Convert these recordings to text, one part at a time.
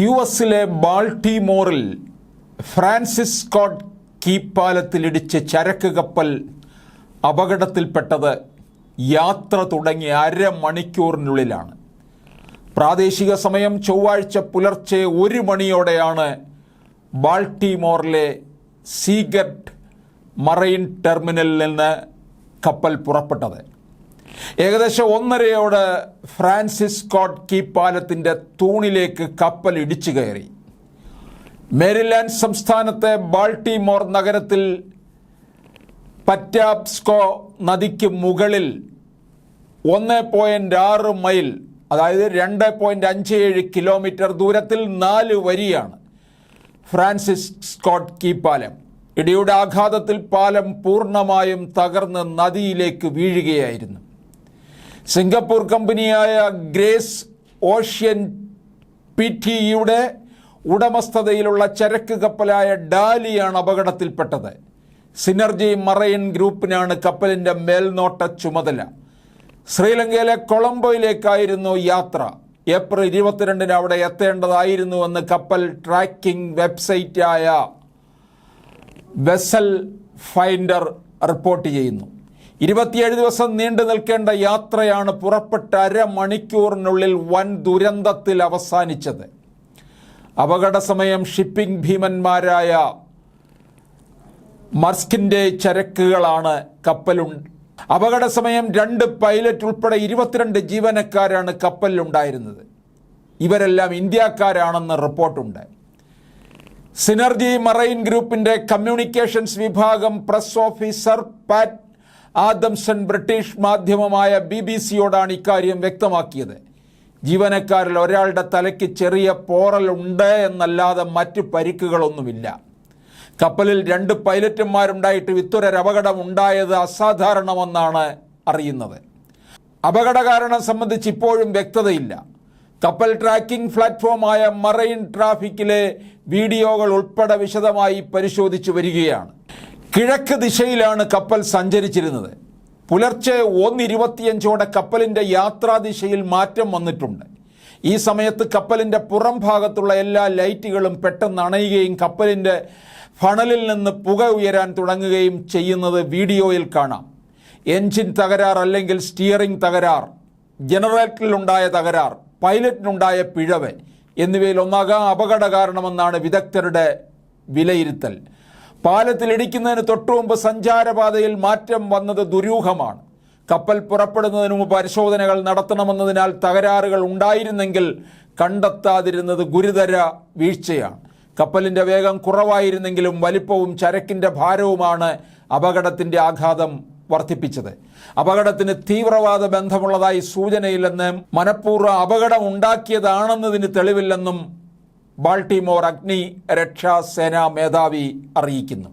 U എസിലെ ബാൾട്ടിമോറിൽ Francis Scott കീപ്പാലത്തിലിടിച്ച് ചരക്ക് കപ്പൽ അപകടത്തിൽപ്പെട്ടത് യാത്ര തുടങ്ങി അരമണിക്കൂറിനുള്ളിലാണ്. പ്രാദേശിക സമയം ചൊവ്വാഴ്ച പുലർച്ചെ ഒരു മണിയോടെയാണ് ബാൾട്ടിമോറിലെ സീഗർട്ട് മറൈൻ ടെർമിനലിൽ നിന്ന് കപ്പൽ പുറപ്പെട്ടത്. ഏകദേശം ഒന്നരയോടെ ഫ്രാൻസിസ് സ്കോട്ട് കീ പാലത്തിന്റെ തൂണിലേക്ക് കപ്പൽ ഇടിച്ചു കയറി. മേരിലാൻഡ് സംസ്ഥാനത്തെ ബാൾട്ടിമോർ നഗരത്തിൽ പറ്റാപ്സ്കോ നദിക്ക് മുകളിൽ ഒന്ന് പോയിന്റ് ആറ് മൈൽ അതായത് രണ്ട് പോയിന്റ് അഞ്ച് ഏഴ് കിലോമീറ്റർ ദൂരത്തിൽ നാല് വരിയാണ് ഫ്രാൻസിസ് സ്കോട്ട് കീ പാലം. ഇടിയുടെ ആഘാതത്തിൽ പാലം പൂർണമായും തകർന്ന് നദിയിലേക്ക് വീഴുകയായിരുന്നു. സിംഗപ്പൂർ കമ്പനിയായ ഗ്രേസ് ഓഷ്യൻ പി ടിയുടെ ഉടമസ്ഥതയിലുള്ള ചരക്ക് കപ്പലായ ഡാലിയാണ് അപകടത്തിൽപ്പെട്ടത്. സിനർജി മറൈൻ ഗ്രൂപ്പിനാണ് കപ്പലിന്റെ മേൽനോട്ട ചുമതല. ശ്രീലങ്കയിലെ കൊളംബോയിലേക്കായിരുന്നു യാത്ര. ഏപ്രിൽ ഇരുപത്തിരണ്ടിന് അവിടെ എത്തേണ്ടതായിരുന്നുവെന്ന് കപ്പൽ ട്രാക്കിംഗ് വെബ്സൈറ്റായ വെസൽ ഫൈൻഡർ റിപ്പോർട്ട് ചെയ്യുന്നു. ഇരുപത്തിയേഴ് ദിവസം നീണ്ടു നിൽക്കേണ്ട യാത്രയാണ് പുറപ്പെട്ട അരമണിക്കൂറിനുള്ളിൽ വൻ ദുരന്തത്തിൽ അവസാനിച്ചത്. അപകട സമയം ഷിപ്പിംഗ് ഭീമന്മാരായ മർസ്കിന്റെ ചരക്കുകളാണ് കപ്പലുണ്ട് അപകട സമയം രണ്ട് പൈലറ്റ് ഉൾപ്പെടെ ഇരുപത്തിരണ്ട് ജീവനക്കാരാണ് കപ്പലിലുണ്ടായിരുന്നത്. ഇവരെല്ലാം ഇന്ത്യക്കാരാണെന്ന് റിപ്പോർട്ടുണ്ട്. സിനർജി മറൈൻ ഗ്രൂപ്പിന്റെ കമ്മ്യൂണിക്കേഷൻസ് വിഭാഗം press officer Pat Adamson British മാധ്യമമായ ബി ബി സിയോടാണ് ഇക്കാര്യം വ്യക്തമാക്കിയത്. ജീവനക്കാരിൽ ഒരാളുടെ തലയ്ക്ക് ചെറിയ പോറലുണ്ട് എന്നല്ലാതെ മറ്റ് പരിക്കുകളൊന്നുമില്ല. കപ്പലിൽ രണ്ട് പൈലറ്റുമാരുണ്ടായിട്ട് ഇത്തരൊരു അപകടം ഉണ്ടായത് അസാധാരണമെന്നാണ് അറിയുന്നത്. അപകട കാരണം സംബന്ധിച്ച് ഇപ്പോഴും വ്യക്തതയില്ല. കപ്പൽ ട്രാക്കിംഗ് പ്ലാറ്റ്ഫോമായ മറൈൻ ട്രാഫിക്കിലെ വീഡിയോകൾ ഉൾപ്പെടെ വിശദമായി പരിശോധിച്ചു വരികയാണ്. കിഴക്ക് ദിശയിലാണ് കപ്പൽ സഞ്ചരിച്ചിരുന്നത്. പുലർച്ചെ ഒന്ന് ഇരുപത്തിയഞ്ചോടെ കപ്പലിന്റെ യാത്രാദിശയിൽ മാറ്റം വന്നിട്ടുണ്ട്. ഈ സമയത്ത് കപ്പലിന്റെ പുറം ഭാഗത്തുള്ള എല്ലാ ലൈറ്റുകളും പെട്ടെന്ന് അണയുകയും കപ്പലിന്റെ ഫണലിൽ നിന്ന് പുക ഉയരാൻ തുടങ്ങുകയും ചെയ്യുന്നത് വീഡിയോയിൽ കാണാം. എൻജിൻ തകരാർ അല്ലെങ്കിൽ സ്റ്റിയറിംഗ് തകരാർ ജനറേറ്ററിലുണ്ടായ തകരാർ പൈലറ്റിനുണ്ടായ പിഴവ് എന്നിവയിൽ ഒന്നാകാം അപകട കാരണമെന്നാണ് വിദഗ്ധരുടെ വിലയിരുത്തൽ. പാലത്തിലിടിക്കുന്നതിന് തൊട്ടുമുമ്പ് സഞ്ചാരപാതയിൽ മാറ്റം വന്നത് ദുരൂഹമാണ്. കപ്പൽ പുറപ്പെടുന്നതിന് മുമ്പ് പരിശോധനകൾ നടത്തണമെന്നതിനാൽ തകരാറുകൾ ഉണ്ടായിരുന്നെങ്കിൽ കണ്ടെത്താതിരുന്നത് ഗുരുതര വീഴ്ചയാണ്. കപ്പലിന്റെ വേഗം കുറവായിരുന്നെങ്കിലും വലിപ്പവും ചരക്കിന്റെ ഭാരവുമാണ് അപകടത്തിന്റെ ആഘാതം വർദ്ധിപ്പിച്ചത്. അപകടത്തിന് തീവ്രവാദ ബന്ധമുള്ളതായി സൂചനയില്ലെന്ന് മനഃപൂർവ അപകടം ഉണ്ടാക്കിയതാണെന്നതിന് തെളിവില്ലെന്നും ബാൾട്ടിമോർ അഗ്നി രക്ഷാ സേനാ മേധാവി അറിയിക്കുന്നു.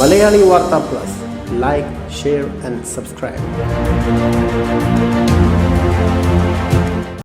മലയാളി വാർത്താ plus. Like share and subscribe